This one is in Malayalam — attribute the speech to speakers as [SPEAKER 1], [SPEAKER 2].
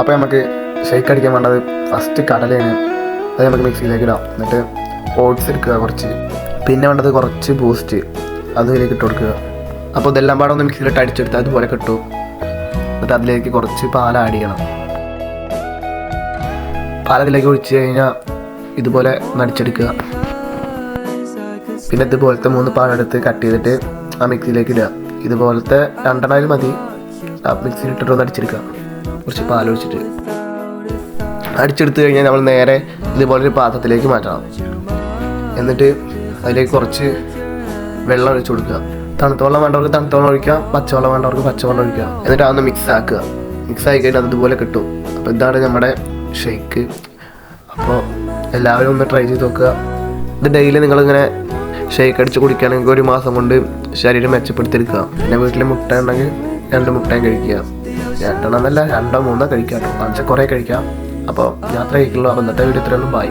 [SPEAKER 1] അപ്പോൾ നമുക്ക് ഷെയ്ക്ക് അടിക്കാൻ വേണ്ടത് ഫസ്റ്റ് കടലയാണ്. അത് നമുക്ക് മിക്സിയിലേക്ക് ഇടാം. എന്നിട്ട് ഓട്സ് എടുക്കുക കുറച്ച്. പിന്നെ വേണ്ടത് കുറച്ച് ബൂസ്റ്റ് അത് ഇതിലേക്ക് ഇട്ട് കൊടുക്കുക. അപ്പോൾ ഇതെല്ലാം പാടെ ഒന്ന് മിക്സിയിലിട്ട് അടിച്ചെടുത്ത് അതുപോലെ കിട്ടും എന്നിട്ട് അതിലേക്ക് കുറച്ച് പാൽ ആഡ് ചെയ്യണം. പാൽ അതിലേക്ക് ഒഴിച്ച് കഴിഞ്ഞാൽ ഇതുപോലെ നടിച്ചെടുക്കുക പിന്നെ ഇതുപോലത്തെ മൂന്ന് പാലെടുത്ത് കട്ട് ചെയ്തിട്ട് ആ മിക്സിയിലേക്ക് ഇടുക. ഇതുപോലത്തെ രണ്ടെണ്ണായാലും മതി. ആ മിക്സിയിൽ ഇട്ടിട്ട് ഒന്ന് അടിച്ചെടുക്കുക. കുറച്ച് പാലൊഴിച്ചിട്ട് അടിച്ചെടുത്ത് കഴിഞ്ഞാൽ നമ്മൾ നേരെ ഇതുപോലൊരു പാത്രത്തിലേക്ക് മാറ്റണം. എന്നിട്ട് അതിലേക്ക് കുറച്ച് വെള്ളം ഒഴിച്ച് കൊടുക്കുക. തണുത്ത വെള്ളം വേണ്ടവർക്ക് തണുത്ത വെള്ളം ഒഴിക്കാം പച്ചവെള്ളം വേണ്ടവർക്ക് പച്ചവെള്ളം ഒഴിക്കാം. എന്നിട്ട് അതൊന്ന് മിക്സ് ആക്കുക. മിക്സ് ആയി കഴിഞ്ഞാൽ അതുപോലെ കിട്ടും. അപ്പോൾ ഇതാണ് നമ്മുടെ ഷെയ്ക്ക് അപ്പോൾ എല്ലാവരും ഒന്ന് ട്രൈ ചെയ്ത് നോക്കുക. ഇത് ഡെയിലി നിങ്ങളിങ്ങനെ ഷേക്ക് അടിച്ച് കുടിക്കുകയാണെങ്കിൽ ഒരു മാസം കൊണ്ട് ശരീരം മെച്ചപ്പെടുത്തിയെടുക്കുക. പിന്നെ വീട്ടിൽ മുട്ട ഉണ്ടെങ്കിൽ രണ്ട് മുട്ടയും കഴിക്കുക. രണ്ടെണ്ണം എന്നല്ല രണ്ടോ മൂന്നോ കഴിക്കാം കേട്ടോ കുറേ കഴിക്കാം. അപ്പോൾ യാത്ര കഴിക്കുള്ളൂ അപ്പോൾ ഇന്നത്തെ വീഡിയോ ഇത്രയുള്ളൂ ബൈ